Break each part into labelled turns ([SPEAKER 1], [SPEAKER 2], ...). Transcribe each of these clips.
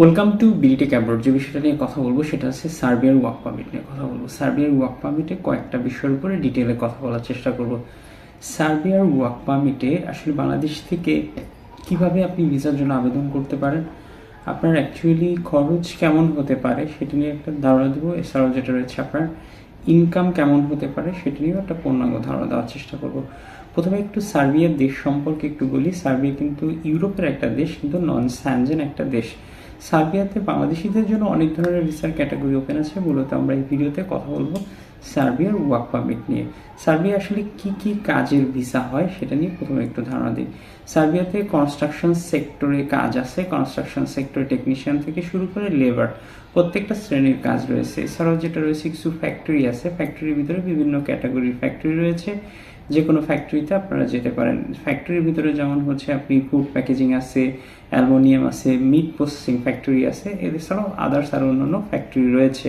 [SPEAKER 1] Welcome to বিলিটি ক্যাম্পোর্ড যে বিষয়টা নিয়ে কথা বলব, সেটা হচ্ছে সার্বিয়ার ওয়ার্ক পারমিট নিয়ে কথা বলব। সার্বিয়ার ওয়ার্ক পারমিটে কয়েকটা বিষয়ের উপরে ডিটেলে কথা বলার চেষ্টা করব। সার্বিয়ার ওয়ার্ক পারমিটে আসলে বাংলাদেশ থেকে কীভাবে আপনি ভিসার জন্য আবেদন করতে পারেন, আপনার অ্যাকচুয়ালি খরচ কেমন হতে পারে, সেটা নিয়ে একটা ধারণা দেবো। এছাড়াও যেটা রয়েছে, আপনার ইনকাম কেমন হতে পারে, সেটা নিয়েও একটা পূর্ণাঙ্গ ধারণা দেওয়ার চেষ্টা করব। প্রথমে একটু সার্বিয়ার দেশ সম্পর্কে একটু বলি। সার্বিয়া কিন্তু ইউরোপের একটা দেশ, কিন্তু নন স্যানজেন একটা দেশ। সার্বিয়াতে বাংলাদেশিদের জন্য অনেক ধরনের ভিসার ক্যাটাগরি ওপেন আছে। মূলত আমরা এই ভিডিওতে কথা বলব সার্বিয়ার ওয়ার্ক পারমিট নিয়ে। সার্বিয়া আসলে কি কি কাজের ভিসা হয় সেটা নিয়ে প্রথমে একটু ধারণা দিই। সার্বিয়াতে কনস্ট্রাকশন সেক্টরে কাজ আছে। কনস্ট্রাকশন সেক্টরে টেকনিশিয়ান থেকে শুরু করে লেবার প্রত্যেকটা শ্রেণির কাজ রয়েছে। এছাড়াও যেটা রয়েছে, কিছু ফ্যাক্টরি আছে। ফ্যাক্টরির ভিতরে বিভিন্ন ক্যাটাগরির ফ্যাক্টরি রয়েছে। যে কোনো ফ্যাক্টরিতে আপনারা যেতে পারেন। ফ্যাক্টরির ভিতরে যেমন হচ্ছে আপনি ফুড প্যাকেজিং আছে, অ্যালমোনিয়াম আছে মিট প্রসেসিং ফ্যাক্টরি আছে, এছাড়াও আদার্স আরও অন্যান্য ফ্যাক্টরি রয়েছে।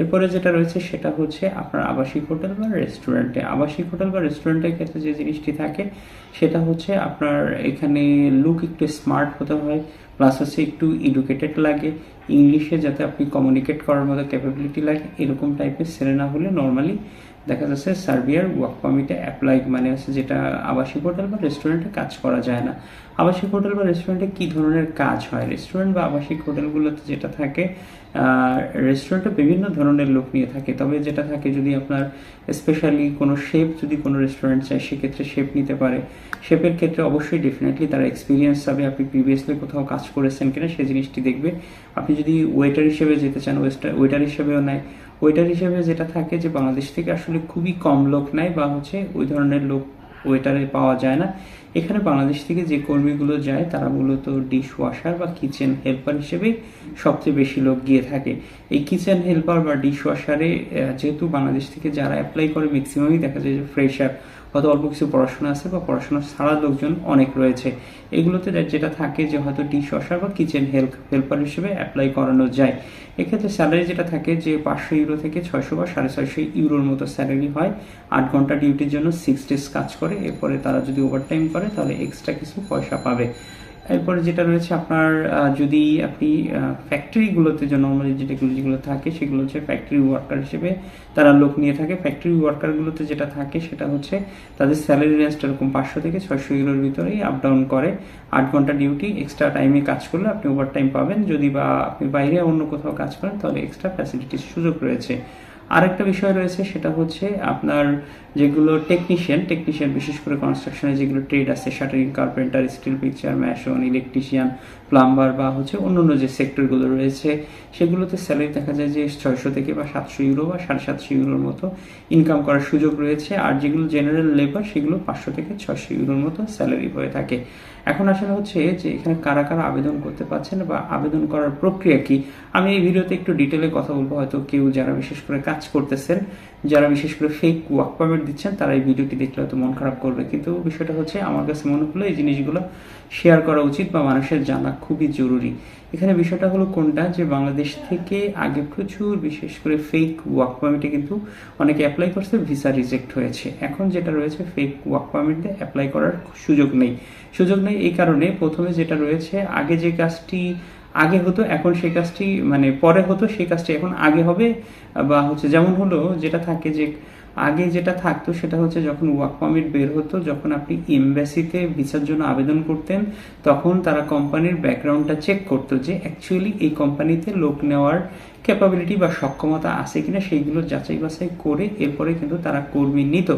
[SPEAKER 1] এরপরে যেটা রয়েছে সেটা হচ্ছে আপনার আবাসিক হোটেল বা রেস্টুরেন্টে আবাসিক হোটেল বা রেস্টুরেন্টের ক্ষেত্রে যে জিনিসটি থাকে, সেটা হচ্ছে আপনার এখানে লুক একটু স্মার্ট হতে হয় প্লাস হচ্ছে একটু এডুকেটেড লাগে। ইংলিশে যাতে আপনি কমিউনিকেট করার মতো ক্যাপাবিলিটি লাগে, এরকম টাইপের ছেলে না হলে নর্মালি দেখা যাচ্ছে সার্বিয়ার ওয়ার্ক পারমিটে অ্যাপ্লাই মানে হচ্ছে যেটা আবাসিক হোটেল বা রেস্টুরেন্টে কাজ করা যায় না। আবাসিক হোটেল বা রেস্টুরেন্টে কী ধরনের কাজ হয়? রেস্টুরেন্ট বা আবাসিক হোটেলগুলোতে যেটা থাকে রেস্টুরেন্টে বিভিন্ন ধরনের লোক নিয়ে থাকে। তবে যেটা থাকে, যদি আপনার স্পেশালি কোনো শেফ যদি কোনো রেস্টুরেন্ট চায়, সেক্ষেত্রে শেফ নিতে পারে। শেফের ক্ষেত্রে অবশ্যই ডেফিনেটলি তারা এক্সপিরিয়েন্স হবে। আপনি প্রিভিয়াসলি কোথাও কাজ করেছেন কিনা সেই জিনিসটি দেখবে। আপনি যদি ওয়েটার হিসেবে যেতে চান ওয়েস্টার ওয়েটার হিসেবেও নেয়। ওয়েটার হিসেবে যেটা থাকে যে বাংলাদেশ থেকে আসলে খুবই কম লোক নেয় বা হচ্ছে ওই ধরনের লোক ওয়েটারে পাওয়া যায় না। এখানে বাংলাদেশ থেকে যে কর্মীগুলো যায়, তারা মূলত ডিশ ওয়াশার বা কিচেন হেল্পার হিসেবে সবচেয়ে বেশি লোক গিয়ে থাকে। এই কিচেন হেল্পার বা ডিশ ওয়াশারে যেহেতু বাংলাদেশ থেকে যারা অ্যাপ্লাই করে ম্যাক্সিমামই দেখা যায় যে ফ্রেশার হয়তো অল্প কিছু পড়াশোনা আছে বা পড়াশোনা ছাড়া লোকজন অনেক রয়েছে। এগুলোতে যেটা থাকে যে, হয়তো ডিশ ওয়াশার বা কিচেন হেল্প হেল্পার হিসেবে অ্যাপ্লাই করানো যায়। এক্ষেত্রে স্যালারি যেটা থাকে যে, পাঁচশো ইউরো থেকে ছয়শো বা সাড়ে ছয়শো ইউরোর মতো স্যালারি হয়। আট ঘণ্টা ডিউটির জন্য সিক্স ডেজ কাজ করে। এরপরে তারা যদি ওভারটাইম করে, তাহলে এক্সট্রা কিছু পয়সা পাবে। এরপরে যেটা রয়েছে আপনার যদি আপনি ফ্যাক্টরিগুলোতে যে নর্মালি যে টেকনোলজিগুলো থাকে, সেগুলো হচ্ছে ফ্যাক্টরি ওয়ার্কার হিসেবে তারা লোক নিয়ে থাকে। ফ্যাক্টরি ওয়ার্কারগুলোতে যেটা থাকে, সেটা হচ্ছে তাদের স্যালারি রেঞ্জটা এরকম পাঁচশো থেকে ছয়শো ইউরোর ভিতরেই আপ ডাউন করে। আট ঘণ্টা ডিউটি এক্সট্রা টাইমে কাজ করলে আপনি ওভার টাইম পাবেন। যদি বা আপনি বাইরে অন্য কোথাও কাজ করেন, তাহলে এক্সট্রা ফ্যাসিলিটির সুযোগ রয়েছে। আরেকটা বিষয় রয়েছে, সেটা হচ্ছে আপনার যেগুলো টেকনিশিয়ান টেকনিশিয়ান বিশেষ করে কনস্ট্রাকশনে যেগুলো ট্রেড আছে shuttering carpenter steel fixer mason electrician plumber বা হচ্ছে অন্যান্য যে সেক্টরগুলো রয়েছে, সেগুলোতে স্যালারি দেখা যায় যে ছয়শো থেকে বা সাতশো ইউরো বা সাড়ে সাতশো ইউরোর মতো ইনকাম করার সুযোগ রয়েছে, আর যেগুলো জেনারেল লেবার সেগুলো পাঁচশো থেকে ছয়শো ইউরোর মতো স্যালারি হয়ে থাকে। এখন আসলে হচ্ছে যে এখানে কারা কারা আবেদন করতে পারছেন বা আবেদন করার প্রক্রিয়া কি, আমি এই ভিডিওতে একটু ডিটেলে কথা বলব, হয়তো কেউ যারা বিশেষ করে কাজ করতেছেন, যারা বিশেষ করে ফেক ওয়ার্ক পারমিট দিচ্ছেন, তারা এই ভিডিওটি দেখলে হয়তো মন খারাপ করবে। কিন্তু বিষয়টা হচ্ছে, আমার কাছে মনে হলো এই জিনিসগুলো শেয়ার করা উচিত বা মানুষের জানা খুবই জরুরি। এখানে বিষয়টা হলো কোনটা? যে বাংলাদেশ থেকে আগে প্রচুর, বিশেষ করে ফেক ওয়ার্ক পারমিটে কিন্তু অনেকে অ্যাপ্লাই করছে ভিসা রিজেক্ট হয়েছে। এখন যেটা রয়েছে ফেক ওয়ার্ক পারমিটে অ্যাপ্লাই করার সুযোগ নেই। সুযোগ নেই এই কারণে প্রথমে যেটা রয়েছে, আগে যে কাজটি আগে হতো, এখন সেই কাজটি মানে পরে হতো, সেই কাজটি এখন আগে হবে। বা হচ্ছে যেমন হলো, যেটা থাকে যে আগে যেটা থাকতো সেটা হচ্ছে যখন ওয়ার্ক পারমিট বের হতো, যখন আপনি এমব্যাসিতে ভিসার জন্য আবেদন করতেন, তখন তারা কোম্পানির ব্যাকগ্রাউন্ডটা চেক করতো যে অ্যাকচুয়ালি এই কোম্পানিতে লোক নেওয়ার ক্যাপাবিলিটি বা সক্ষমতা আছে কিনা সেইগুলো যাচাই বাছাই করে এরপরে কিন্তু তারা কর্মী নিত।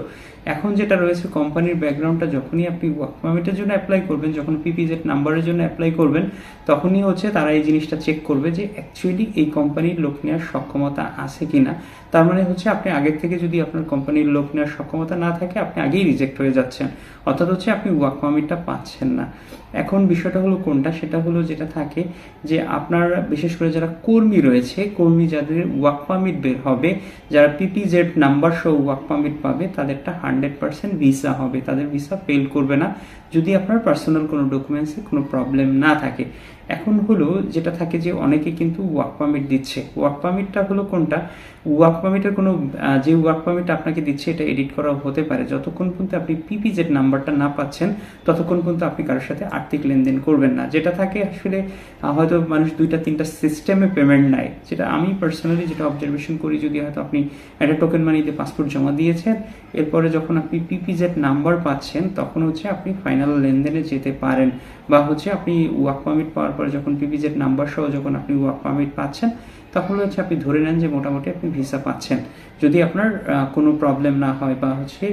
[SPEAKER 1] এখন যেটা রয়েছে কোম্পানির ব্যাকগ্রাউন্ডটা যখনই আপনি ওয়ার্ক পারমিটের জন্য অ্যাপ্লাই করবেন, যখন পিপিজেড নাম্বারের জন্য অ্যাপ্লাই করবেন, তখনই হচ্ছে তারা এই জিনিসটা চেক করবে যে অ্যাকচুয়ালি এই কোম্পানির লোক নেওয়ার সক্ষমতা আছে কিনা। তার মানে হচ্ছে আপনি আগের থেকে যদি আপনার কোম্পানির লোক নেওয়ার সক্ষমতা না থাকে, আপনি আগেই রিজেক্ট হয়ে যাচ্ছেন। অর্থাৎ হচ্ছে আপনি ওয়ার্ক পারমিটটা পাচ্ছেন না। এখন বিষয়টা হলো কোনটা? সেটা হলো যেটা থাকে যে আপনার, বিশেষ করে যারা কর্মী রয়েছে কর্মী যাদের ওয়ার্ক পারমিট বের হবে, যারা পিপিজেড নাম্বার সহ ওয়ার্ক পারমিট পাবে, তাদেরটা হান্ড্রেড পার্সেন্ট ভিসা হবে। তাদের ভিসা ফেল করবে না। যদি আপনার পার্সোনাল কোনো ডকুমেন্টসে কোনো প্রবলেম না থাকে এখন হলো যেটা থাকে যে অনেকে কিন্তু ওয়ার্ক পারমিট দিচ্ছে। ওয়ার্ক পারমিটটা হলো কোনটা? ওয়ার্ক পারমিটের কোনো যে ওয়ার্ক পারমিট আপনাকে দিচ্ছে এটা এডিট করা হতে পারে। যতক্ষণ পর্যন্ত আপনি পিপিজেড নাম্বারটা না পাচ্ছেন, ততক্ষণ পর্যন্ত আপনি কারোর সাথে আর্থিক লেনদেন করবেন না। যেটা থাকে আসলে হয়তো মানুষ দুইটা, তিনটা সিস্টেমে পেমেন্ট নেয়। যেটা আমি পার্সোনালি যেটা অবজারভেশন করি, যদি হয়তো আপনি একটা টোকেন মানিতে পাসপোর্ট জমা দিয়েছেন, এরপরে যখন আপনি পিপিজেড নাম্বার পাচ্ছেন, তখন হচ্ছে আপনি ফাইনাল লেনদেনে যেতে পারেন। বা হচ্ছে আপনি ওয়ার্ক পারমিট পাওয়ার পরে যখন পিপিজেড নাম্বার সহ যখন আপনি ওয়ার্ক পারমিট পাচ্ছেন তখন হচ্ছে আপনি ধরে নেন যে মোটামুটি আপনি ভিসা পাচ্ছেন। যদি আপনার কোনো প্রবলেম না হয় বা হচ্ছে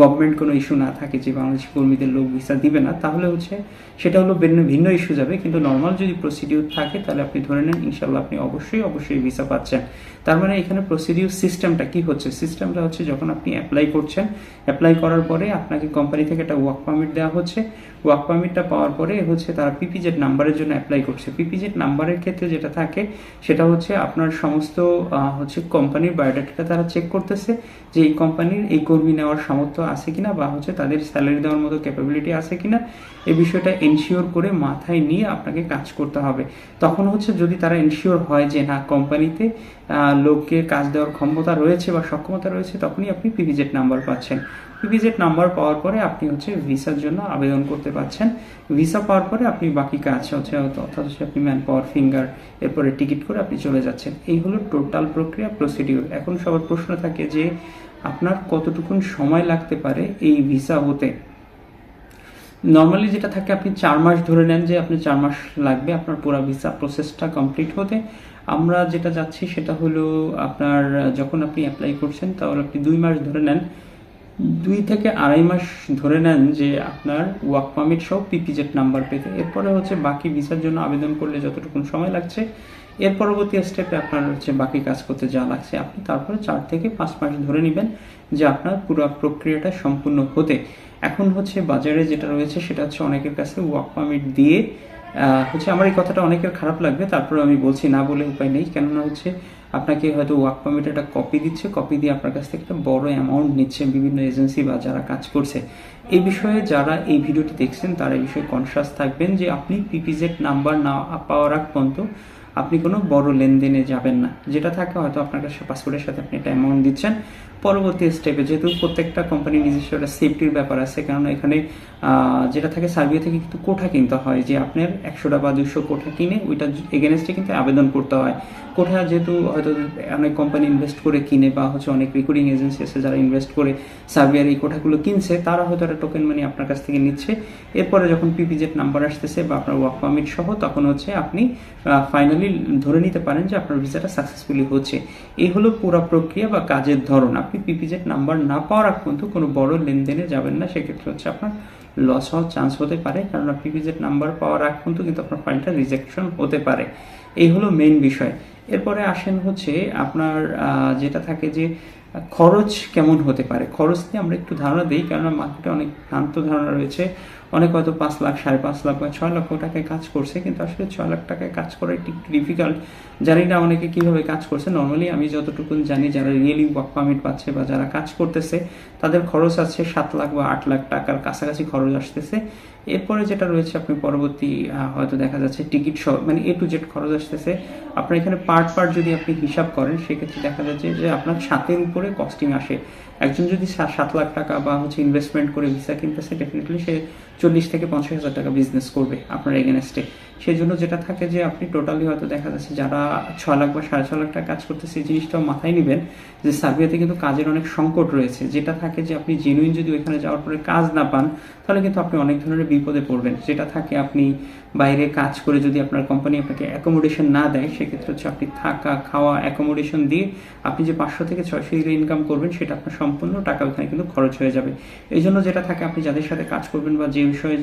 [SPEAKER 1] গভর্নমেন্ট কোনো ইস্যু না থাকে যে বাংলাদেশি কর্মীদের লোক ভিসা দিবে না, তাহলে হচ্ছে সেটা হলো ভিন্ন ভিন্ন ইস্যু যাবে। কিন্তু নর্মাল যদি প্রসিডিউর থাকে, তাহলে আপনি ধরে নেন ইনশাল্লাহ আপনি অবশ্যই অবশ্যই ভিসা পাচ্ছেন। তার মানে এখানে প্রসিডিউর সিস্টেমটা কি হচ্ছে? সিস্টেমটা হচ্ছে যখন আপনি অ্যাপ্লাই করছেন অ্যাপ্লাই করার পরে আপনাকে কোম্পানি থেকে একটা ওয়ার্ক পারমিট দেওয়া হচ্ছে। ওয়ার্ক পারমিটটা পাওয়ার পরে হচ্ছে তারা পিপিজেড নাম্বারের জন্য অ্যাপ্লাই করছে। পিপিজেড নাম্বারের ক্ষেত্রে যেটা থাকে, সেটা হচ্ছে আপনার সমস্ত হচ্ছে কোম্পানির বায়োডাটাটা তারা চেক করতেছে যে এই কোম্পানির এই কর্মী নেওয়ার সামর্থ্য আছে কিনা বা হচ্ছে তাদের স্যালারি দেওয়ার মতো ক্যাপাবিলিটি আছে কিনা, এই বিষয়টা এনশিওর করে মাথায় নিয়ে আপনাকে কাজ করতে হবে। তখন হচ্ছে যদি তারা এনশিওর হয় যে না কোম্পানিতে লোককে কাজ দেওয়ার ক্ষমতা রয়েছে বা সক্ষমতা রয়েছে, তখনই আপনি পিভিজেড নাম্বার পাচ্ছেন। পিভিজেড নাম্বার পাওয়ার পরে আপনি হচ্ছে ভিসার জন্য আবেদন করতে পারছেন। ভিসা পাওয়ার পরে আপনি বাকি কাজ হচ্ছে অর্থাৎ হচ্ছে আপনি ম্যান পাওয়ার ফিঙ্গার এরপরে টিকিট করে আপনি চলে যাচ্ছেন। এই হলো টোটাল প্রক্রিয়া প্রসিডিউর এখন সবার প্রশ্ন থাকে যে আপনার কতটুকুন সময় লাগতে পারে এই ভিসা হতে? নর্মালি যেটা থাকে, আপনি চার মাস ধরে নেন যে আপনি চার মাস লাগবে আপনার পুরো ভিসা প্রসেসটা কমপ্লিট হতে। আমরা যেটা যাচ্ছি সেটা হলো আপনার যখন আপনি অ্যাপ্লাই করছেন, তাহলে আপনি দুই মাস ধরে নেন। দুই থেকে আড়াই মাস ধরে নেন যে আপনার ওয়ার্ক পারমিট সহ পিপিজেড নাম্বার পেতে। এরপরে হচ্ছে বাকি ভিসার জন্য আবেদন করলে যতটুকু সময় লাগছে, এর পরবর্তী স্টেপে আপনার হচ্ছে বাকি কাজ করতে যা লাগছে, আপনি তারপরে চার থেকে পাঁচ মাস ধরে নেবেন যে আপনার পুরো প্রক্রিয়াটা সম্পূর্ণ হতে। এখন হচ্ছে বাজারে যেটা রয়েছে সেটা হচ্ছে অনেকের কাছে ওয়ার্ক পারমিট দিয়ে হচ্ছে আমার এই কথাটা অনেকের খারাপ লাগবে তারপরে আমি বলছি না বলে উপায় নেই, কেননা হচ্ছে আপনাকে হয়তো ওয়ার্ক পারমিট একটা কপি দিচ্ছে কপি দিয়ে আপনার কাছ থেকে একটা বড় অ্যামাউন্ট নিচ্ছে বিভিন্ন এজেন্সি বা যারা কাজ করছে। এই বিষয়ে যারা এই ভিডিওটি দেখছেন, তারা এই বিষয়ে কনসাস থাকবেন যে আপনি পিপিজেড নাম্বার না পাওয়ার আগ পর্যন্ত আপনি কোনো বড় লেনদেনে যাবেন না। যেটা থাকে হয়তো আপনার কাছে পাসপোর্টের সাথে আপনি একটা অ্যামাউন্ট দিচ্ছেন। পরবর্তী স্টেপে যেহেতু প্রত্যেকটা কোম্পানি নিজস্ব একটা সেফটির ব্যাপার আছে, কারণ এখানে যেটা থাকে সার্বিয়া থেকে কিন্তু কোঠা কিনতে হয়, যে আপনার একশোটা বা দুশো কোঠা কিনে ওইটা এগেনস্টে কিন্তু আবেদন করতে হয়। কোঠা যেহেতু হয়তো অনেক কোম্পানি ইনভেস্ট করে কিনে বা হচ্ছে অনেক রিক্রুটিং এজেন্সি আছে যারা ইনভেস্ট করে সার্বিয়ার এই কোঠাগুলো কিনছে, তারা হয়তো একটা টোকেন মানি আপনার কাছ থেকে নিচ্ছে। এরপরে যখন পিপিজেড নাম্বার আসতেছে বা আপনার ওয়ার্ক পারমিট সহ, তখন হচ্ছে আপনি ফাইনালি ধরে নিতে পারেন যে আপনার ভিসাটা সাকসেসফুলি হচ্ছে। এই হলো পুরো প্রক্রিয়া বা কাজের ধরন। আপনি পিপিজেড নাম্বার না পাওয়ার আগ পর্যন্ত কোনো বড় লেনদেনে যাবেন না। সেক্ষেত্রে হচ্ছে আপনার লস হওয়ার চান্স হতে পারে। কারণ পিপিজেড নাম্বার পাওয়ার আগ পর্যন্ত কিন্তু আপনার ফাইলটা রিজেকশন হতে পারে। এই হলো মেইন বিষয়। এরপরে আসেন হচ্ছে আপনার যেটা থাকে যে খরচ কেমন হতে পারে। খরচ নিয়ে আমরা একটু ধারণা দিই, কেননা মার্কেটে অনেক ভ্রান্ত ধারণা রয়েছে। অনেক হয়তো পাঁচ লাখ, সাড়ে পাঁচ লাখ বা ছয় লক্ষ টাকায় কাজ করছে, কিন্তু আসলে ছয় লাখ টাকায় কাজ করা একটু ডিফিকাল্ট জানি না অনেকে কীভাবে কাজ করছে। নর্মালি আমি যতটুকু জানি, যারা রিয়েলি ওয়ার্ক পারমিট পাচ্ছে বা যারা কাজ করতেছে, তাদের খরচ আছে সাত লাখ বা আট লাখ টাকার কাছাকাছি খরচ আসতেছে। এরপরে যেটা রয়েছে আপনি পরবর্তী হয়তো দেখা যাচ্ছে টিকিট সহ মানে এ টু জেড খরচ আসতেছে। আপনার এখানে পার্ট পার্ট যদি আপনি হিসাব করেন, সেক্ষেত্রে দেখা যাচ্ছে যে আপনার সাতের উপরে কস্টিং আসে। একজন যদি সাত লাখ টাকা বা হচ্ছে ইনভেস্টমেন্ট করে ভিসা কিনতেছে ডেফিনেটলি সে চল্লিশ থেকে পঞ্চাশ হাজার টাকা বিজনেস করবে আপনার এগেনস্টে সেই জন্য যেটা থাকে যে আপনি টোটালি হয়তো দেখা যাচ্ছে যারা ছয় লাখ বা সাড়ে ছয় লাখ টাকা কাজ করতে এই জিনিসটাও মাথায় নেবেন যে সার্বিয়াতে কিন্তু কাজের অনেক সংকট রয়েছে। যেটা থাকে যে আপনি জেনুইন যদি ওইখানে যাওয়ার পরে কাজ না পান, তাহলে কিন্তু আপনি অনেক ধরনের বিপদে পড়বেন। যেটা থাকে আপনি বাইরে কাজ করে যদি আপনার কোম্পানি আপনাকে অ্যাকোমোডেশন না দেয়, সেক্ষেত্রে হচ্ছে আপনি থাকা, খাওয়া অ্যাকোমোডেশন দিয়ে আপনি যে পাঁচশো থেকে ছয়শো ইউরো ইনকাম করবেন, সেটা আপনার সম্পূর্ণ টাকা ওখানে কিন্তু খরচ হয়ে যাবে। এই জন্য যেটা থাকে আপনি যাদের সাথে কাজ করবেন বা যে বিষয়ে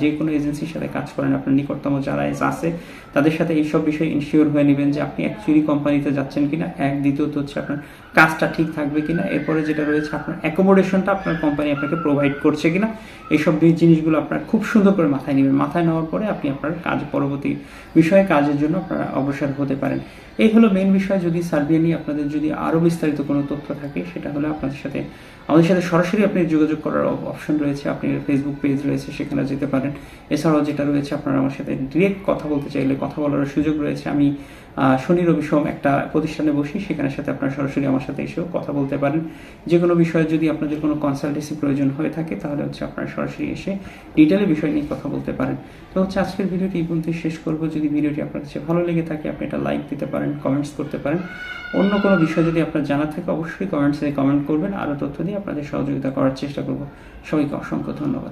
[SPEAKER 1] যে কোনো এজেন্সির সাথে কাজ করেন, আপনার নিকটতম যারা আছে। তাদের সাথে এইসব বিষয়ে ইনশিওর হয়ে নেবেন যে আপনি অ্যাকচুয়ালি কোম্পানিতে যাচ্ছেন কিনা। এক, দ্বিতীয়ত হচ্ছে আপনার কাজটা ঠিক থাকবে কিনা। এরপরে যেটা রয়েছে, আপনার অ্যাকোমোডেশনটা আপনার কোম্পানি আপনাকে প্রোভাইড করছে কিনা। এইসব জিনিসগুলো আপনার খুব সুন্দর করে মাথায় নেবেন। মাথায় নেওয়ার পরে আপনি আপনার কাজ পরবর্তী বিষয়ে কাজের জন্য আপনারা অগ্রসর হতে পারেন। এই হলো মেন বিষয়, যদি সার্বিয়া নিয়ে আপনাদের যদি আরও বিস্তারিত কোনো তথ্য থাকে, সেটা হলো আপনাদের সাথে, আমাদের সাথে সরাসরি আপনি যোগাযোগ করার অপশন রয়েছে, আপনি ফেসবুক পেজ রয়েছে সেখানে যেতে পারেন। এছাড়াও যেটা রয়েছে, আপনারা আমার সাথে ডিরেক্ট কথা বলতে চাইলে কথা বলার সুযোগ রয়েছে। আমি শনি, রবি সোম একটা প্রতিষ্ঠানে বসি সেখানে সাথে আপনারা সরাসরি আমার সাথে এসেও কথা বলতে পারেন। যে কোনো বিষয়ে যদি আপনাদের কোনো কনসালটেন্সি প্রয়োজন হয়ে থাকে, তাহলে হচ্ছে আপনারা সরাসরি এসে ডিটেলে বিষয় নিয়ে কথা বলতে পারেন। তো হচ্ছে আজকের ভিডিওটি এই পর্যন্ত শেষ করব। যদি ভিডিওটি আপনার কাছে ভালো লেগে থাকে, আপনি এটা লাইক দিতে পারেন কমেন্টস করতে পারেন। অন্য কোনো বিষয় যদি আপনার জানা থাকে, অবশ্যই কমেন্টসে কমেন্ট করবেন। আরও তথ্য দিয়ে আপনাদের সহযোগিতা করার চেষ্টা করব। সবাইকে অসংখ্য ধন্যবাদ।